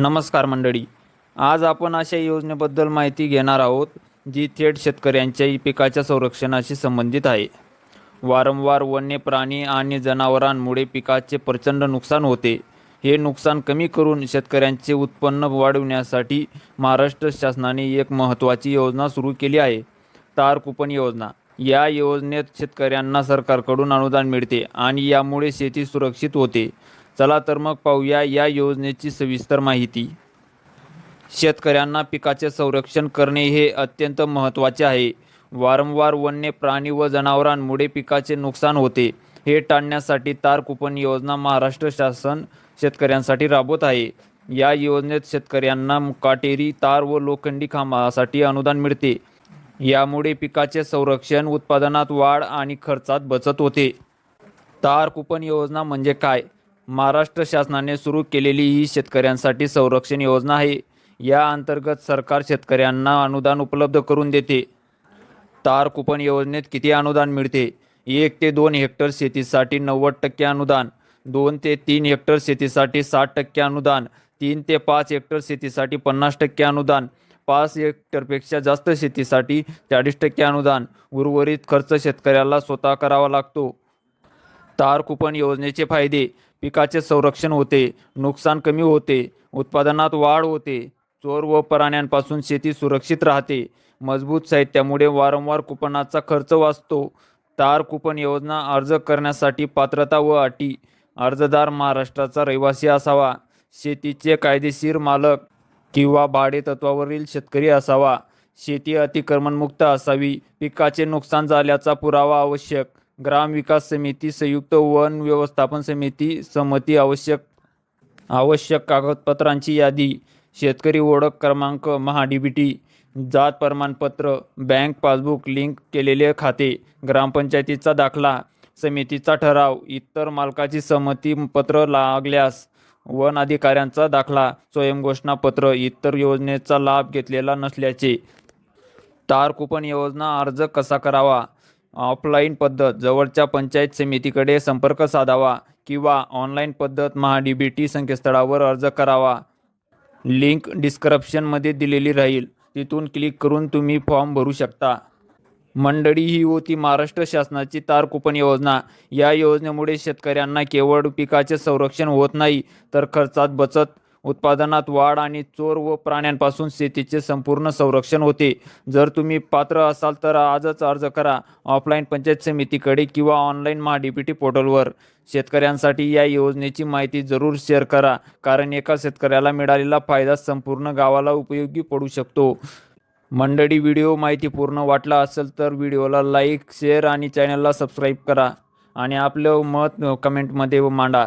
नमस्कार मंडळी. आज आपण अशा योजनेबद्दल माहिती घेणार आहोत जी थेट शेतकऱ्यांच्या पिकाच्या संरक्षणाशी संबंधित आहे. वारंवार वन्य प्राणी आणि जनावरांमुळे पिकाचे प्रचंड नुकसान होते. हे नुकसान कमी करून शेतकऱ्यांचे उत्पन्न वाढविण्यासाठी महाराष्ट्र शासनाने एक महत्त्वाची योजना सुरू केली आहे. तार कुपन योजना. या योजनेत शेतकऱ्यांना सरकारकडून अनुदान मिळते आणि यामुळे शेती सुरक्षित होते. चला तर मग पाहूया या योजनेची सविस्तर माहिती. शेतकऱ्यांना पिकाचे संरक्षण करणे हे अत्यंत महत्त्वाचे आहे. वारंवार वन्य प्राणी व जनावरांमुळे पिकाचे नुकसान होते. हे टाळण्यासाठी तार कुपन योजना महाराष्ट्र शासन शेतकऱ्यांसाठी राबवत आहे. या योजनेत शेतकऱ्यांना काटेरी तार व लोखंडी खांबासाठी अनुदान मिळते. यामुळे पिकाचे संरक्षण उत्पादनात वाढ आणि खर्चात बचत होते. तार कुपन योजना म्हणजे काय? महाराष्ट्र शासनाने सुरू केलेली ही शेतकऱ्यांसाठी संरक्षण योजना आहे. या अंतर्गत सरकार शेतकऱ्यांना अनुदान उपलब्ध करून देते. तार कुपन योजनेत किती अनुदान मिळते? एक ते दोन हेक्टर शेतीसाठी नव्वद टक्के अनुदान दोन ते तीन हेक्टर शेतीसाठी साठ टक्के अनुदान तीन ते पाच हेक्टर शेतीसाठी पन्नास टक्के अनुदान पाच हेक्टरपेक्षा जास्त शेतीसाठी चाळीस टक्के अनुदान. उर्वरित खर्च शेतकऱ्याला स्वतः करावा लागतो. तार कुपन योजनेचे फायदे पिकाचे संरक्षण होते नुकसान कमी होते उत्पादनात वाढ होते चोर व प्राण्यांपासून शेती सुरक्षित राहते. मजबूत साहित्यामुळे वारंवार कुपनाचा खर्च वाचतो. तार कुपन योजना अर्ज करण्यासाठी पात्रता व अटी अर्जदार महाराष्ट्राचा रहिवासी असावा शेतीचे कायदेशीर मालक किंवा भाडेतत्वावरील शेतकरी असावा. शेती अतिक्रमणमुक्त असावी पिकाचे नुकसान झाल्याचा पुरावा आवश्यक. ग्रामविकास समिती संयुक्त वन व्यवस्थापन समिती संमती आवश्यक आवश्यक कागदपत्रांची यादी शेतकरी ओळख क्रमांक महा डी बी टी जात प्रमाणपत्र बँक पासबुक लिंक केलेले खाते ग्रामपंचायतीचा दाखला समितीचा ठराव इतर मालकाची संमती पत्र लागल्यास वन अधिकाऱ्यांचा दाखला स्वयंघोषणापत्र इतर योजनेचा लाभ घेतलेला नसल्याचे. तार कुपन योजना अर्ज कसा करावा? ऑफलाईन पद्धत जवळच्या पंचायत समितीकडे संपर्क साधावा किंवा ऑनलाईन पद्धत महा डी बी टी संकेतस्थळावर अर्ज करावा. लिंक डिस्क्रिप्शनमध्ये दिलेली राहील. तिथून क्लिक करून तुम्ही फॉर्म भरू शकता. मंडळी ही होती महाराष्ट्र शासनाची तार कुपन योजना. या योजनेमुळे शेतकऱ्यांना केवळ पिकाचे संरक्षण होत नाही तर खर्चात बचत उत्पादनात वाढ आणि चोर व प्राण्यांपासून शेतीचे संपूर्ण संरक्षण होते. जर तुम्ही पात्र असाल तर आजच अर्ज करा. ऑफलाईन पंचायत समितीकडे किंवा online Maha D B T पोर्टलवर. शेतकऱ्यांसाठी या योजनेची माहिती जरूर शेअर करा कारण एका शेतकऱ्याला मिळालेला फायदा संपूर्ण गावाला उपयोगी पडू शकतो. मंडळी व्हिडिओ माहिती पूर्ण वाटला असेल तर व्हिडिओला लाईक शेअर आणि चॅनलला सबस्क्राईब करा आणि आपलं मत कमेंटमध्ये मांडा.